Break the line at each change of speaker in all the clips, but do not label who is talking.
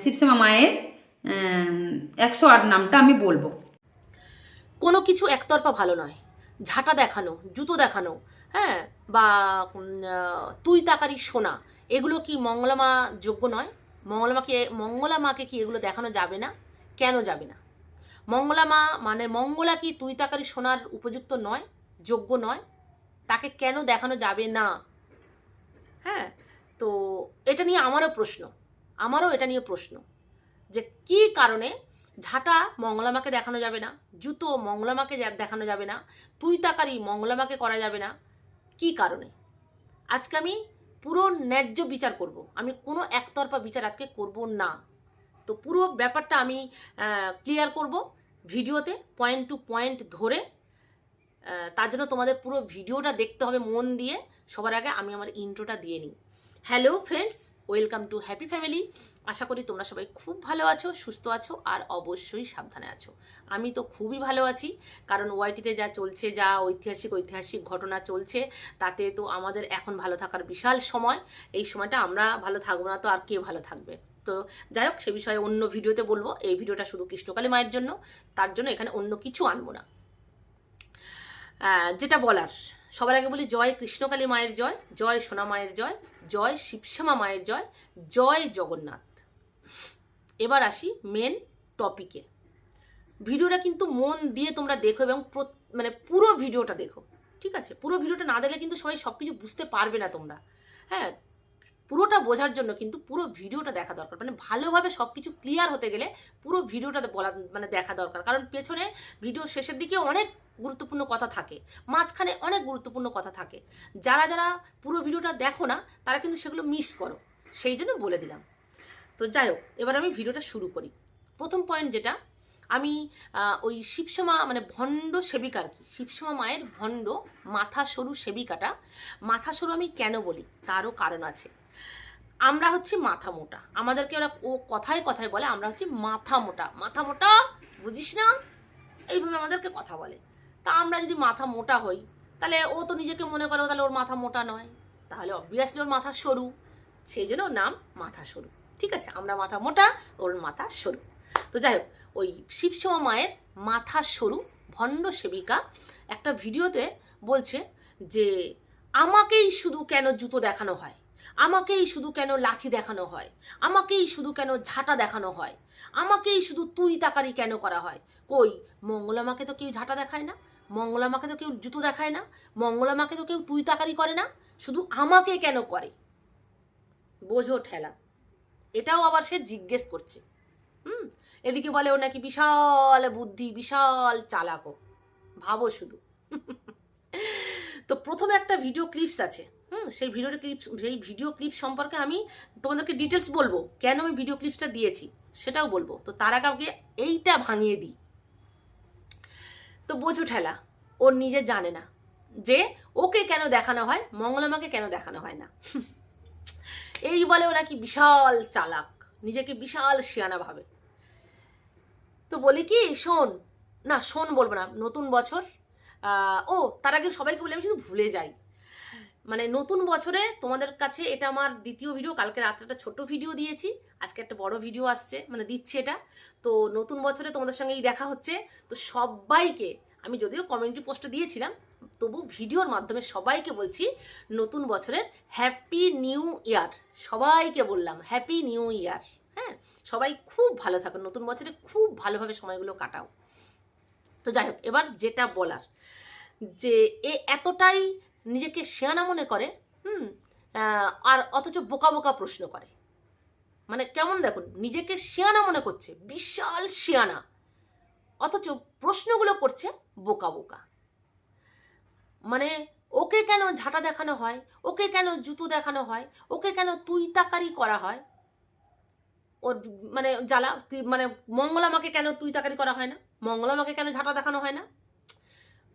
শিবশ্যামা মায়ের একশো আট নামটা আমি বলব।
কোনো কিছু একতরফা ভালো নয়। ঝাঁটা দেখানো, জুতো দেখানো হ্যাঁ বা তুই তাকারি সোনা, এগুলো কি মঙ্গলামা যোগ্য নয়? মঙ্গলামাকে মঙ্গলা মাকে কি এগুলো দেখানো যাবে না? কেন যাবে না? মঙ্গলামা মানে মঙ্গলা কি তুই তাকারি সোনার উপযুক্ত নয়, যোগ্য নয়? তাকে কেন দেখানো যাবে না? হ্যাঁ তো এটা নিয়ে আমারও প্রশ্ন। আমারও এটা নিয়ে প্রশ্ন। যে কি কারণে ঝাঁটা মঙ্গলামাকে দেখানো যাবে না, জুতো মঙ্গলামাকে দেখানো যাবে না তুই তাকারি মঙ্গলামাকে করা যাবে না, কি কারণে? আজকে আমি পুরো ন্যায্য বিচার করব। আমি কোনো একতরফা বিচার আজকে করব না। তো পুরো ব্যাপারটা আমি ক্লিয়ার করব ভিডিওতে পয়েন্ট টু পয়েন্ট ধরে। তার জন্য তোমাদের পুরো ভিডিওটা দেখতে হবে মন দিয়ে। সবার আগে আমি আমার ইন্ট্রোটা দিয়ে নিই। Hello friends welcome to happy family. আশা করি তোমরা সবাই খুব ভালো আছো, সুস্থ আছো আর অবশ্যই সাবধানে আছো। আমি তো খুবই ভালো আছি, কারণ ওয়াইটিতে যা চলছে, যা ঐতিহাসিক ঐতিহাসিক ঘটনা চলছে, তাতে তো আমাদের এখন ভালো থাকার বিশাল সময়। এই সময়টা আমরা ভালো থাকব না তো আর কে ভালো থাকবে? তো যাই হোক, সে বিষয়ে অন্য ভিডিওতে বলব। এই ভিডিওটা শুধু কৃষ্ণকালী মায়ের জন্য, তার জন্য এখানে অন্য কিছু আনব না। যেটা বলার, সবার আগে বলি জয় কৃষ্ণকালী মায়ের জয় জয় সোনা মায়ের জয়। জয় শিবশ্যামা মায়ের জয় জয় জগন্নাথ। এবার আসি মেন টপিকে ভিডিওটা কিন্তু মন দিয়ে তোমরা দেখো এবং মানে পুরো ভিডিওটা দেখো, ঠিক আছে? পুরো ভিডিওটা না দেখলে কিন্তু সবাই সব কিছু বুঝতে পারবে না তোমরা। হ্যাঁ পুরোটা বোঝার জন্য কিন্তু পুরো ভিডিওটা দেখা দরকার। মানে ভালোভাবে সব কিছু ক্লিয়ার হতে গেলে পুরো ভিডিওটা বলা মানে দেখা দরকার। কারণ পেছনে ভিডিও শেষের দিকে অনেক গুরুত্বপূর্ণ কথা থাকে, মাঝখানে অনেক গুরুত্বপূর্ণ কথা থাকে। যারা যারা পুরো ভিডিওটা দেখো না, তারা কিন্তু সেগুলো মিস করো। সেই জন্য বলে দিলাম। তো যাই হোক, এবার আমি ভিডিওটা শুরু করি। প্রথম পয়েন্ট যেটা আমি ওই শিবশ্যামা মানে ভণ্ড সেবিকা আর কি? শিবশ্যামা মায়ের ভণ্ড মাথা সরু সেবিকাটা। মাথা সরু আমি কেন বলি? তারও কারণ আছে। আমরা হচ্ছি মাথা মোটা আমাদেরকে ওরা ও কথায় কথায় বলে, আমরা হচ্ছি মাথা মোটা মাথা মোটা বুঝিস না? এইভাবে আমাদেরকে কথা বলে। তা আমরা যদি মাথা মোটা হই, তাহলে ও তো নিজেকে মনে করে তাহলে ওর মাথা মোটা নয়। তাহলে অবভিয়াসলি ওর মাথা সরু সেই জন্য নাম মাথা সরু ঠিক আছে? আমরা মাথা মোটা ওর মাথা সরু তো যাই হোক ওই শিবশ্যামা মায়ের মাথা সরু ভণ্ড সেবিকা একটা ভিডিওতে বলছে যে, আমাকেই শুধু কেন জুতো দেখানো হয়? আমাকেই শুধু কেন লাঠি দেখানো হয়? আমাকেই শুধু কেন ঝাঁটা দেখানো হয়? আমাকেই শুধু তুই তাকারি কেন করা হয়? কই মঙ্গলামাকে তো কেউ ঝাঁটা দেখায় না? মঙ্গলামাকে তো কেউ জুতো দেখায় না? মঙ্গলামাকে তো কেউ তুই তাকারি করে না? শুধু আমাকে কেন করে? বোঝো ঠেলা। এটাও আবার সে জিজ্ঞেস করছে। হুম? এদিকে বলে ও নাকি বিশাল বুদ্ধি, বিশাল চালাকো ভাবো শুধু। তো প্রথমে একটা ভিডিও ক্লিপস আছে। হুম, সেই ভিডিও ক্লিপস সেই ভিডিও ক্লিপ সম্পর্কে আমি তোমাদেরকে ডিটেলস বলব। কেন আমি ভিডিও ক্লিপসটা দিয়েছি, সেটাও বলব। তো তার আগে আমাকে এইটা ভাঙিয়ে দিই। তো বোঝো ঠেলা ওর নিজে জানে না যে ওকে কেন দেখানো হয়, মঙ্গলামাকে কেন দেখানো হয় না। এই বলে ও নাকি বিশাল চালাক, নিজেকে বিশাল শিয়ানা ভাবে। তো বলি কি, শোন। না, শোন বলব না, নতুন বছর। ও, তার আগে সবাইকে বলে, আমি শুধু ভুলে যাই। মানে নতুন বছরে তোমাদের কাছে এটা আমার দ্বিতীয় ভিডিও কালকে রাত্রে একটা ছোট্ট ভিডিও দিয়েছি। আজকে একটা বড় ভিডিও আসছে মানে দিচ্ছি এটা। তো নতুন বছরে তোমাদের সঙ্গে এই দেখা হচ্ছে। তো সবাইকে, আমি যদিও কমেন্ট্রি পোস্টে দিয়েছিলাম, তবু ভিডিওর মাধ্যমে সবাইকে বলছি, নতুন বছরের হ্যাপি নিউ ইয়ার সবাইকে বললাম হ্যাপি নিউ ইয়ার হ্যাঁ সবাই খুব ভালো থাকো, নতুন বছরে খুব ভালোভাবে সময়গুলো কাটাও। তো যাই হোক, এবার যেটা বলার, যে এ এতটাই নিজেকে শেয়ানা মনে করে, হুম আর অথচ বোকা বোকা প্রশ্ন করে। মানে কেমন দেখুন, নিজেকে শেয়ানা মনে করছে, বিশাল শেয়ানা অথচ প্রশ্নগুলো করছে বোকা বোকা। মানে ওকে কেন ঝাঁটা দেখানো হয়, ওকে কেন জুতো দেখানো হয়, ওকে কেন তুই তাকারি করা হয় ওর মানে জ্বালা মানে মঙ্গলামাকে কেন তুই তাকারি করা হয় না? মঙ্গলামাকে কেন ঝাঁটা দেখানো হয় না?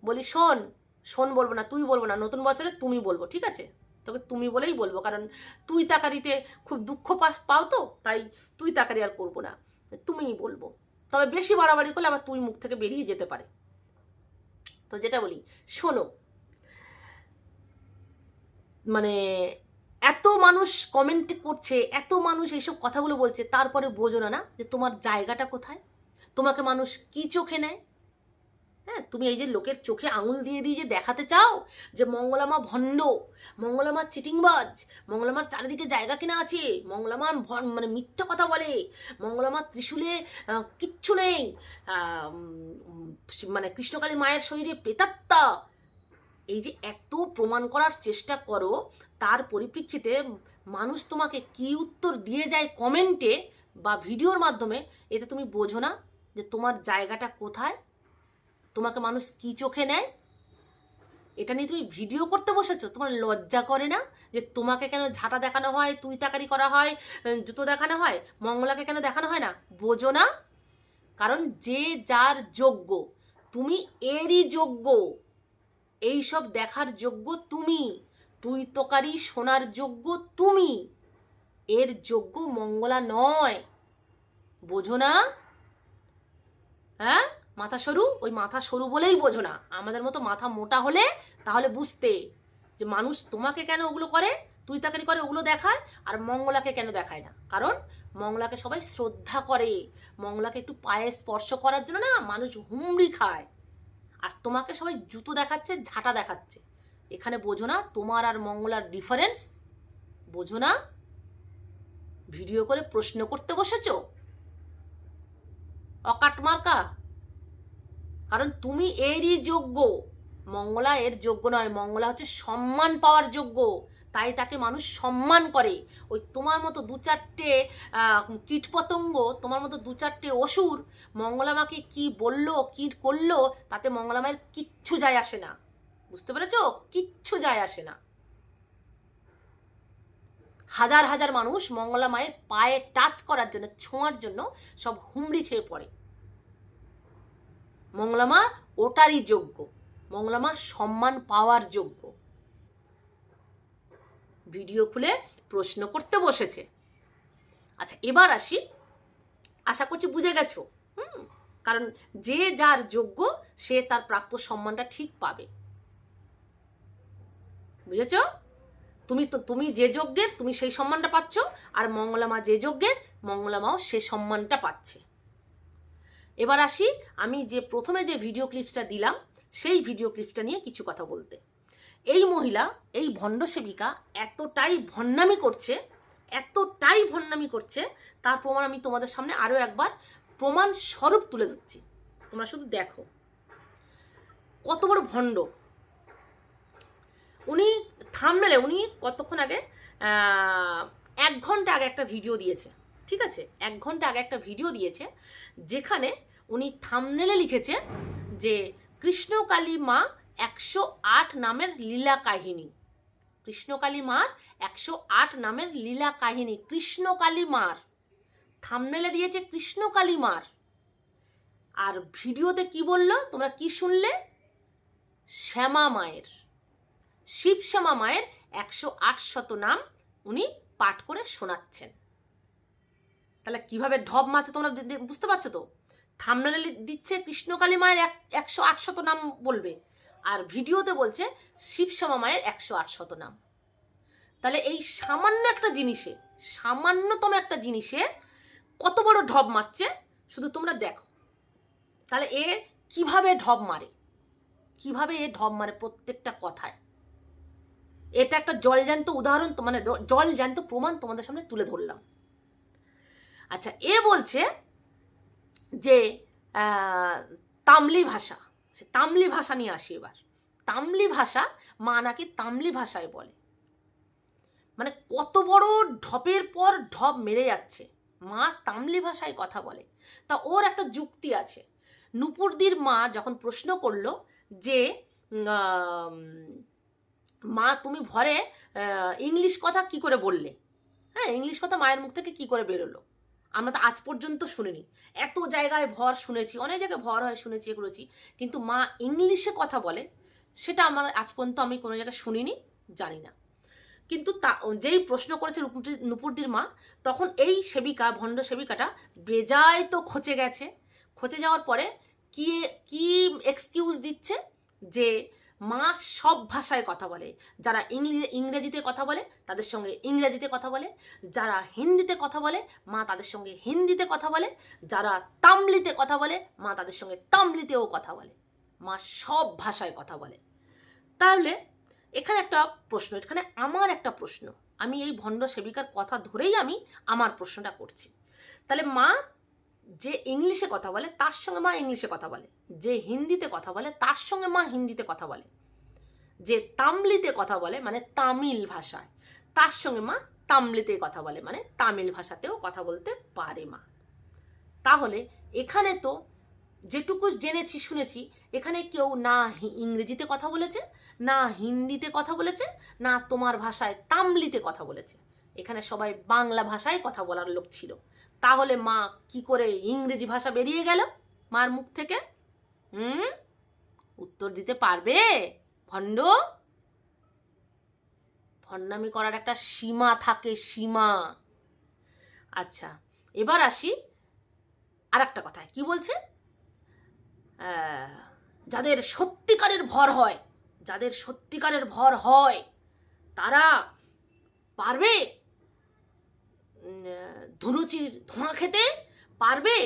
বলি, শোন শোন বলব না, তুই বলব না, নতুন বছরে তুমি বলব, ঠিক আছে? তোকে তুমি বলেই বলব, কারণ তুই তাকারিতে খুব দুঃখ পাও তো, তাই তুই তাকারি আর করব না, তুমিই বলব। তবে বেশি বাড়াবাড়ি করলে আবার তুই মুখ থেকে বেরিয়ে যেতে পারে। তো যেটা বলি, শোনো মানে এত মানুষ কমেন্ট করছে, এত মানুষ এইসব কথাগুলো বলছে, তারপরে বোঝো না না যে তোমার জায়গাটা কোথায়? তোমাকে মানুষ কি চোখে নেয়? হ্যাঁ তুমি এই যে লোকের চোখে আঙুল দিয়ে দিয়ে যে দেখাতে চাও যে মঙ্গলামা ভণ্ড মঙ্গলামার চিটিংবাজ, মঙ্গলামার চারিদিকে জায়গা কিনা আছে, মঙ্গলামার ভ- মানে মিথ্যা কথা বলে মঙ্গলামার ত্রিশূলে কিচ্ছু নেই মানে কৃষ্ণকালী মায়ের শরীরে প্রেতাত্মা এই যে এত প্রমাণ করার চেষ্টা করো, তার পরিপ্রেক্ষিতে মানুষ তোমাকে কি উত্তর দিয়ে যায় কমেন্টে বা ভিডিওর মাধ্যমে, এতে তুমি বোঝো না যে তোমার জায়গাটা কোথায়, তোমাকে মানুষ কি চোখে নেয়? এটা নিয়ে তুমি ভিডিও করতে বসেছো? তোমার লজ্জা করে না যে তোমাকে কেন ঝাঁটা দেখানো হয়, তুই তাকারি করা হয় জুতো দেখানো হয় মঙ্গলাকে কেন দেখানো হয় না? বোঝো না। কারণ যে যার যোগ্য, তুমি এরই যোগ্য। এই সব দেখার যোগ্য তুমি। তুই তোকারি শোনার যোগ্য তুমি। এর যোগ্য মঙ্গলা নয়। বোঝো না? হ্যাঁ? মাথা সরু? ওই মাথা সরু বলেই বোঝো না। আমাদের মতো মাথা মোটা হলে তাহলে বুঝতে যে মানুষ তোমাকে কেন ওগুলো করে, তুই তাকারি করে ওগুলো দেখায়, আর মঙ্গলাকে কেন দেখায় না। কারণ মঙ্গলাকে সবাই শ্রদ্ধা করে। মঙ্গলাকে একটু পায়ে স্পর্শ করার জন্য না মানুষ হুমড়ি খায়। আর তোমাকে সবাই জুতো দেখাচ্ছে, ঝাঁটা দেখাচ্ছে। এখানে বোঝো না, তোমার আর মঙ্গলার ডিফারেন্স বোঝো না। ভিডিও করে প্রশ্ন করতে বসেছ? অকাট মার্কা। কারণ তুমি এরই যোগ্য। মঙ্গলা এর যোগ্য নয়, মঙ্গলা হচ্ছে সম্মান পাওয়ার যোগ্য। তাই তাকে মানুষ সম্মান করে। ওই তোমার মতো দু চারটে কীটপতঙ্গ, তোমার মতো দু চারটে অসুর মঙ্গলামাকে কি বলল, কি করল, তাতে মঙ্গলামায়ের কিচ্ছু যায় আসে না। বুঝতে পেরেছ? কিচ্ছু যায় আসে না। হাজার হাজার মানুষ মঙ্গলা মায়ের পায়ে টাচ করার জন্য, ছোঁয়ার জন্য সব হুমড়ি খেয়ে পড়ে। মঙ্গলামা ওটারই যোগ্য। মঙ্গলামা সম্মান পাওয়ার যোগ্য। ভিডিও খুলে প্রশ্ন করতে বসেছে। আচ্ছা এবার আসি। আশা করছি বুঝে গেছো। হুম? কারণ যে যার যোগ্য, সে তার প্রাপ্য সম্মানটা ঠিক পাবে। বুঝেছ? তুমি তো, তুমি যে যোগ্যের তুমি সেই সম্মানটা পাচ্ছ। আর মঙ্গলামা যে যোগ্যের মঙ্গলামাও সে সম্মানটা পাচ্ছে। এবার আসি, আমি যে প্রথমে যে ভিডিও ক্লিপসটা দিলাম, সেই ভিডিও ক্লিপসটা নিয়ে কিছু কথা বলতে। এই মহিলা, এই ভণ্ড সেবিকা এতটাই ভণ্ডামি করছে, এতটাই ভণ্ডামি করছে, তার প্রমাণ আমি তোমাদের সামনে আরও একবার প্রমাণ স্বরূপ তুলে ধরছি। তোমরা শুধু দেখো। কত বড় ভণ্ড। উনি থামনেলে উনি কতক্ষণ আগে এক ঘণ্টা আগে একটা ভিডিও দিয়েছে, ঠিক আছে? এক ঘণ্টা আগে একটা ভিডিও দিয়েছে, যেখানে উনি থামনেলে লিখেছে যে, কৃষ্ণকালী মা একশো আট নামের লীলা কাহিনী। কৃষ্ণকালী মার একশো আট নামের লীলা কাহিনী। কৃষ্ণকালী মার। থামনেলে দিয়েছে কৃষ্ণকালী মার। আর ভিডিওতে কি বলল? তোমরা কি শুনলে? শ্যামা মায়ের। শিব শ্যামা মায়ের একশো আট শত নাম উনি পাঠ করে শোনাচ্ছেন। তাহলে কীভাবে ঢব মাছে তোমরা বুঝতে পারছ তো? থামনালে দিচ্ছে কৃষ্ণকালী মায়ের এক, একশো আট শত নাম বলবে। আর ভিডিওতে বলছে শিবশ্যামা মায়ের একশো আট শত নাম। তাহলে এই সামান্য একটা জিনিসে, সামান্যতম একটা জিনিসে কত বড় ঢব মারছে, শুধু তোমরা দেখো। তাহলে এ কীভাবে ঢব মারে? কীভাবে এ ঢব মারে প্রত্যেকটা কথায়? এটা একটা জলজ্যান্ত উদাহরণ মানে জলজ্যান্ত প্রমাণ তোমাদের সামনে তুলে ধরলাম। আচ্ছা এ বলছে যে তামলি ভাষা সে তামলি ভাষা নিয়ে আসি এবার। তামলি ভাষা মা নাকি তামলি ভাষায় বলে। মানে কত বড় ঢপের পর ঢপ মেরে যাচ্ছে। মা তামলি ভাষায় কথা বলে। তা ওর একটা যুক্তি আছে। নুপুরদির মা যখন প্রশ্ন করল যে মা তুমি ভরে ইংলিশ কথা কি করে বললে? হ্যাঁ ইংলিশ কথা মায়ের মুখ থেকে কি করে বেরোলো? আমরা তো আজ পর্যন্ত শুনিনি। এত জায়গায় ভর শুনেছি, অনেক জায়গায় ভর হয় শুনেছি এ করেছি কিন্তু মা ইংলিশে কথা বলে, সেটা আমার আজ পর্যন্ত আমি কোনো জায়গায় শুনিনি, জানি না। কিন্তু তা, যেই প্রশ্ন করেছে নুপুরদি- নুপুরদির মা, তখন এই সেবিকা, ভণ্ড সেবিকাটা বেজায় তো খচে গেছে। খচে যাওয়ার পরে কি কি এক্সকিউজ দিচ্ছে যে মা সব ভাষায় কথা বলে। যারা ইংরেজিতে কথা বলে, তাদের সঙ্গে ইংরেজিতে কথা বলে। যারা হিন্দিতে কথা বলে, মা তাদের সঙ্গে হিন্দিতে কথা বলে। যারা তামলিতে কথা বলে, মা তাদের সঙ্গে তামলিতেও কথা বলে। মা সব ভাষায় কথা বলে। তাহলে এখানে একটা প্রশ্ন, এখানে আমার একটা প্রশ্ন। আমি এই ভণ্ড সেবিকার কথা ধরেই আমি আমার প্রশ্নটা করছি। তাহলে মা যে ইংলিশে কথা বলে, তার সঙ্গে মা ইংলিশে কথা বলে। যে হিন্দিতে কথা বলে, তার সঙ্গে মা হিন্দিতে কথা বলে। যে তামলিতে কথা বলে মানে তামিল ভাষায়, তার সঙ্গে মা তামলিতে কথা বলে মানে তামিল ভাষাতেও কথা বলতে পারে মা। তাহলে এখানে তো যেটুকু জেনেছি, শুনেছি, এখানে কেউ না ইংরেজিতে কথা বলেছে, না হিন্দিতে কথা বলেছে, না তোমার ভাষায় তামলিতে কথা বলেছে। এখানে সবাই বাংলা ভাষায় কথা বলার লোক ছিল। তাহলে মা কি করে ইংরেজি ভাষা বেরিয়ে গেল? মার মুখ থেকে? হুম? উত্তর দিতে পারবে? ভণ্ড? ভণ্ডামি করার একটা সীমা থাকে, সীমা। আচ্ছা এবার আসি আর একটা কথায়। কি বলছে? যাদের সত্যিকারের ভর হয়, যাদের সত্যিকারের ভর হয়, তারা পারবে? ধুনুচির ধোঁয়া খেতে পারবে?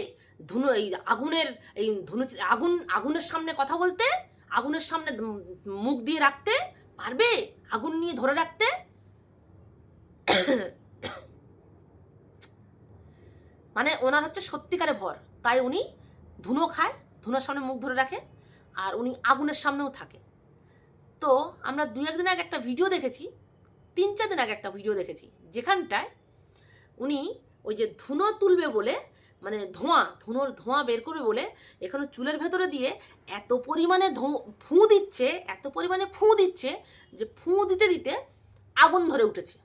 ধুনু, এই আগুনের, এই ধুনুচি, আগুন, আগুনের সামনে কথা বলতে, আগুনের সামনে মুখ দিয়ে রাখতে পারবে? আগুন নিয়ে ধরে রাখতে? মানে ওনার হচ্ছে সত্যিকারে ভর। তাই উনি ধুনো খায়, ধুনোর সামনে মুখ ধরে রাখে, আর উনি আগুনের সামনেও থাকে। তো আমরা দু একদিন আগে একটা ভিডিও দেখেছি, তিন চার দিন আগে একটা ভিডিও দেখেছি, যেখানটায় উনি ওই যে ধুনো তুলবে বলে মানে ধোঁয়া, ধুনোর ধোঁয়া বের করবে বলে এখানে চুলের ভেতরে দিয়ে এত পরিমাণে ফু দিচ্ছে, এত পরিমাণে ফু দিচ্ছে যে ফু দিতে দিতে আগুন ধরে উঠেছে।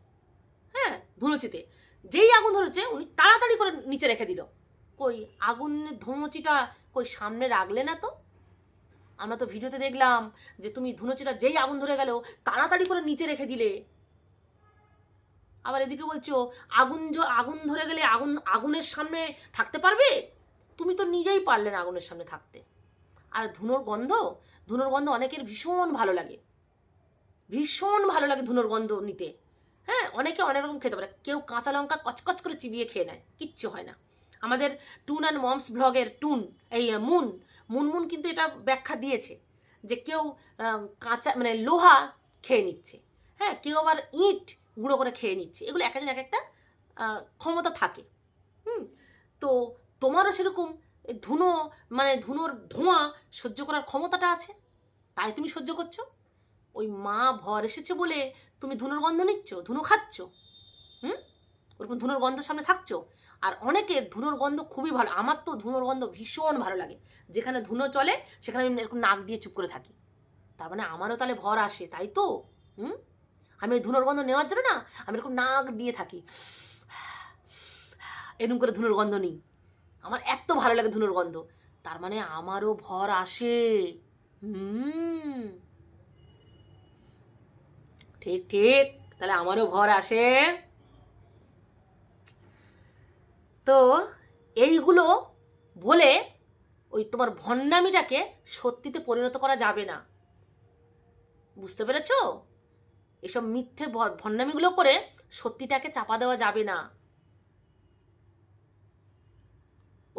হ্যাঁ ধুনুচিতে। যেই আগুন ধরেছে, উনি তাড়াতাড়ি করে নিচে রেখে দিল। কই আগুনের ধুনুচিটা কই সামনে রাখলে না তো? আমরা তো ভিডিওতে দেখলাম যে তুমি ধুনুচিটা যেই আগুন ধরে গেল, তাড়াতাড়ি করে নিচে রেখে দিলে। আবার এদিকে বলছো আগুন আগুন ধরে গেলে আগুন আগুনের সামনে থাকতে পারবে? তুমি তো নিজেই পারলে না আগুনের সামনে থাকতে। আর ধুনোর গন্ধ? ধুনোর গন্ধ অনেকের ভীষণ ভালো লাগে। ভীষণ ভালো লাগে ধুনোর গন্ধ নিতে। হ্যাঁ অনেকে অনেক রকম খেতে পারে। কেউ কাঁচা লঙ্কা কচকচ করে চিবিয়ে খেয়ে নেয়। কিচ্ছু হয় না। আমাদের টুন অ্যান্ড মমস ব্লগের টুন এই আহ, মুন মুনমুন কিন্তু এটা ব্যাখ্যা দিয়েছে যে কেউ কাঁচা মানে লোহা খেয়ে নিচ্ছে। হ্যাঁ কেউ আবার ইট গুঁড়ো করে খেয়ে নিচ্ছে। এগুলো এক একজন এক একটা ক্ষমতা থাকে। হুম? তো তোমারও সেরকম ধুনো মানে ধুনোর ধোঁয়া সহ্য করার ক্ষমতাটা আছে? তাই তুমি সহ্য করছ? ওই মা ভর এসেছে বলে তুমি ধুনোর গন্ধ নিচ্ছ? ধুনো খাচ্ছ? হুম? ওরকম ধুনোর গন্ধের সামনে থাকছো? আর অনেকের ধুনোর গন্ধ খুবই ভালো, আমার তো ধুনোর গন্ধ ভীষণ ভালো লাগে। যেখানে ধুনো চলে, সেখানে আমি এরকম নাক দিয়ে চুপ করে থাকি। তার মানে আমারও তাহলে ভর আসে, তাই তো? হুম? আমি ওই ধুনোর গন্ধ নেওয়ার জন্য না আমি এরকম নাক দিয়ে থাকি। এরকম করে ধুনোর গন্ধ নিই। আমার এত ভালো লাগে ধুনোর গন্ধ। তার মানে আমারও ভর আসে। হুম। ঠিক ঠিক। তাহলে আমারও ভর আসে। তো এইগুলো বলে ওই তোমার ভণ্ডামিটাকে সত্যিতে পরিণত করা যাবে না। বুঝতে পেরেছ? এসব মিথ্যে ভণ্ডামিগুলো করে সত্যিটাকে চাপা দেওয়া যাবে না।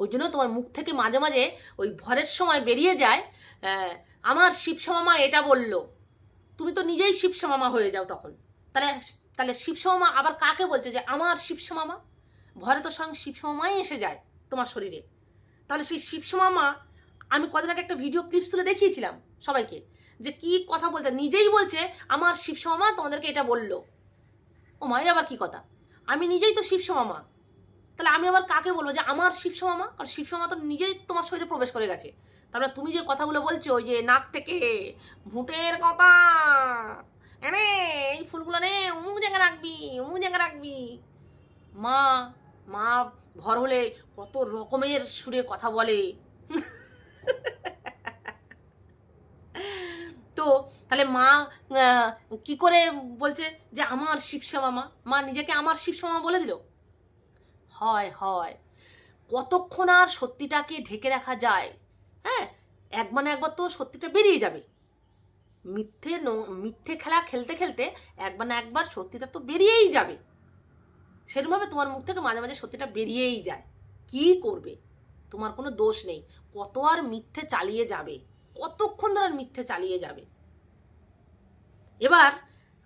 ওই জন্য তোমার মুখ থেকে মাঝে মাঝে ওই ভরের সময় বেরিয়ে যায় আমার শিবশ্যামা এটা বলল। তুমি তো নিজেই শিবশ্যামা হয়ে যাও তখন। তাহলে তাহলে শিবশ্যামা আবার কাকে বলছে যে আমার শিবশ্যামা ভরে তো স্বয়ং শিবশ্যামাই এসে যায় তোমার শরীরে। তাহলে সেই শিবশ্যামা আমি কদিন আগে একটা ভিডিও ক্লিপস তুলে দেখিয়েছিলাম সবাইকে। যে কি কথা বলছে, নিজেই বলছে, আমার শিবশ্যামা তোমাদেরকে এটা বলল। ও মায়ের আবার কি কথা? আমি নিজেই তো শিবশ্যামা তাহলে আমি আবার কাকে বলব যে আমার শিবশ্যামা কারণ শিবশ্যামা তো নিজেই তোমার শরীরে প্রবেশ করে গেছে। তারপরে তুমি যে কথাগুলো বলছো, ওই যে নাক থেকে ভূতের কথা, এনে এই ফুলগুলো নে অমুক জায়গায় রাখবি অমুক জায়গায় রাখবি। মা মা ভর হলে কত রকমের সুরে কথা বলে। তাহলে মা কি করে বলছে যে আমার শিবশ্যামা মা মা নিজেকে আমার শিবশ্যামা বলে দিল? হয় হয়। কতক্ষণ আর সত্যিটাকে ঢেকে রাখা যায়? হ্যাঁ এক মানে একবার তো সত্যিটা বেরিয়ে যাবে। মিথ্যে ন- মিথ্যে খেলা খেলতে খেলতে একবার না একবার সত্যিটা তো বেরিয়েই যাবে। সেরকমভাবে তোমার মুখ থেকে মাঝে মাঝে সত্যিটা বেরিয়েই যায়। কি করবে? তোমার কোনো দোষ নেই। কত আর মিথ্যে চালিয়ে যাবে? কতক্ষণ ধরে মিথ্যে চালিয়ে যাবে? এবার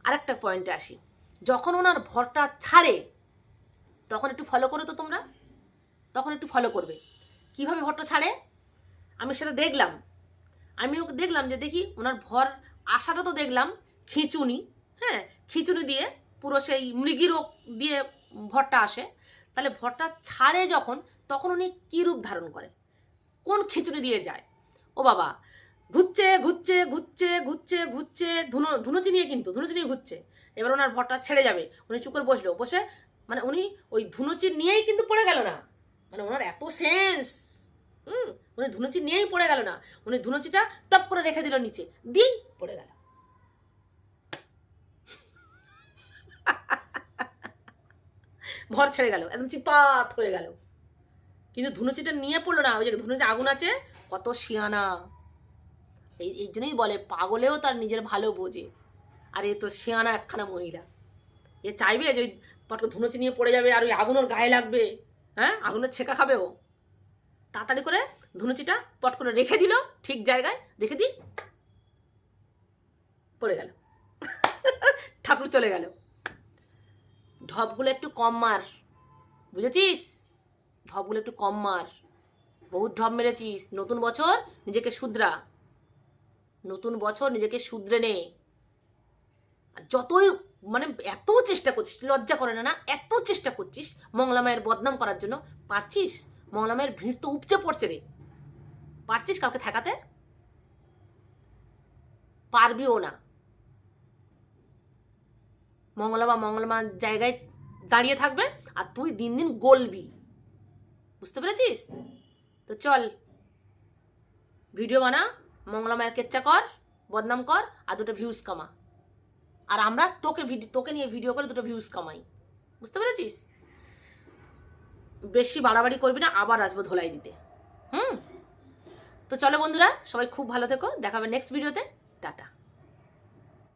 আরেকটা পয়েন্টে আসি। যখন ওনার ভরটা ছাড়ে, তখন একটু ফলো করো তো তোমরা। তখন একটু ফলো করবে। কীভাবে ভরটা ছাড়ে? আমি সেটা দেখলাম। আমি ওকে দেখলাম যে দেখি ওনার ভর আশাটা তো দেখলাম খিচুনি হ্যাঁ? খিচুনি দিয়ে পুরো সেই মৃগীরও দিয়ে ভরটা আসে। তাহলে ভরটা ছাড়ে যখন, তখন উনি কী রূপ ধারণ করে? কোন খিচুনি দিয়ে যায়? ও বাবা ঘুরছে ঘুরছে ঘুরছে ঘুরছে ঘুরছে, ধুনো, ধুনুচি নিয়ে কিন্তু, ধুনুচি নিয়ে ঘুরছে। এবার ওনার ভরটা ছেড়ে যাবে। উনি চুপ করে বসল। বসে মানে উনি ওই ধুনুচি নিয়েই কিন্তু পড়ে গেল না। মানে ওনার এত সেন্স হুম? উনি ধুনুচি নিয়েই পড়ে গেল না। উনি ধুনুচিটা টপ করে রেখে দিল নিচে। দিয়েই পড়ে গেল। ভর ছেড়ে গেল। একদম চিপাত হয়ে গেল। কিন্তু ধুনুচিটা নিয়ে পড়ল না। ওই যে ধুনুচি আগুন আছে, কত শিয়ানা। এই এই জন্যই বলে, পাগলেও তার নিজের ভালো বোঝে। আর এ তো শিয়ানা একখানা মহিলা। এ চাইবে যে ওই পটকে ধুনুচি নিয়ে পড়ে যাবে, আর ওই আগুন ওর গায়ে লাগবে। হ্যাঁ? আগুনের ছেঁকা খাবে ও। তাড়াতাড়ি করে ধুনুচিটা পট করে রেখে দিল, ঠিক জায়গায় রেখে দিই পড়ে গেল। ঠাকুর চলে গেল। ঢপগুলো একটু কম মার। বুঝেছিস? ঢপগুলো একটু কম মার। বহুত ঢপ মেরেছিস। নতুন বছর নিজেকে শুধরা। নতুন বছর নিজেকে শুধরে নে। যতই মানে এত চেষ্টা করছিস, লজ্জা করে না না, এত চেষ্টা করছিস মংলা মায়ের বদনাম করার জন্য, পারছিস? মংলা মায়ের ভিড় তো উপচে পড়ছে রে। পারছিস কাউকে ঠেকাতে? পারবিও না। মঙ্গলামা মঙ্গলমা জায়গায় দাঁড়িয়ে থাকবে আর তুই দিন দিন গলবি। বুঝতে পেরেছিস? তো চল, ভিডিও বানা। মঙ্গলা মায়ের কেচ্চা কর, বদনাম কর, আর দুটো ভিউস কামা। আর আমরা তোকে ভিডিও তোকে নিয়ে ভিডিও করে দুটো ভিউস কামাই। বুঝতে পেরেছিস? বেশি বাড়াবাড়ি করবি না, আবার আসব ধোলাই দিতে। হুম? তো চলো বন্ধুরা, সবাই খুব ভালো থেকো দেখাবে নেক্সট ভিডিওতে টাটা।